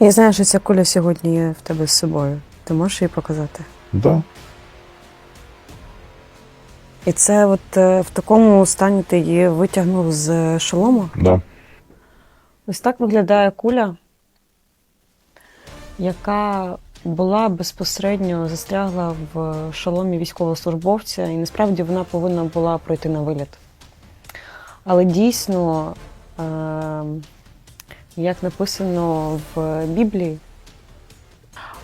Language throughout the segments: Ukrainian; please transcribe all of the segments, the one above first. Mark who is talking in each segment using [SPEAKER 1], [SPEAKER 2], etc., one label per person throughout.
[SPEAKER 1] Я знаю, що ця куля сьогодні є в тебе з собою. Ти можеш її показати?
[SPEAKER 2] Да.
[SPEAKER 1] І це от е, в такому стані ти її витягнув з шолома?
[SPEAKER 2] Да.
[SPEAKER 1] Ось так виглядає куля, яка була безпосередньо застрягла в шоломі військовослужбовця, і насправді вона повинна була пройти на виліт. Але дійсно, е, як написано в Біблії,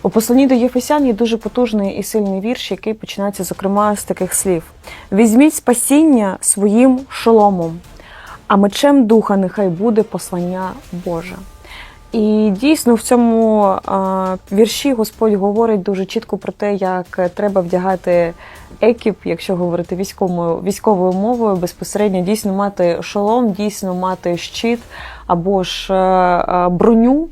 [SPEAKER 1] у посланні до Єфесян є дуже потужний і сильний вірш, який починається, зокрема, з таких слів: Візьміть спасіння своїм шоломом, а мечем духа нехай буде послання Боже. І дійсно в цьому а, вірші Господь говорить дуже чітко про те, як треба вдягати екіп, якщо говорити військовою військовою мовою, безпосередньо дійсно мати шолом, дійсно мати щит або ж е, е, броню.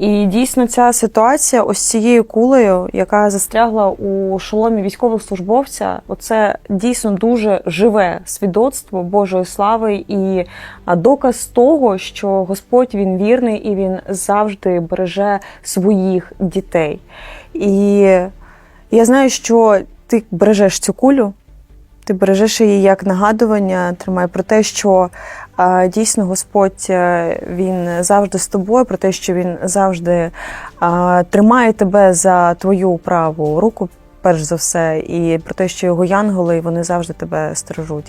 [SPEAKER 1] І дійсно ця ситуація ось цією кулею, яка застрягла у шоломі військовослужбовця, оце дійсно дуже живе свідоцтво Божої слави і доказ того, що Господь він вірний і він завжди береже своїх дітей. І я знаю, що ти бережеш цю кулю. Ти бережеш її як нагадування, тримай. Про те, що дійсно Господь е, він завжди з тобою, про те, що він завжди тримає тебе за твою праву руку, перш за все, і про те, що його янголи вони завжди тебе стережуть.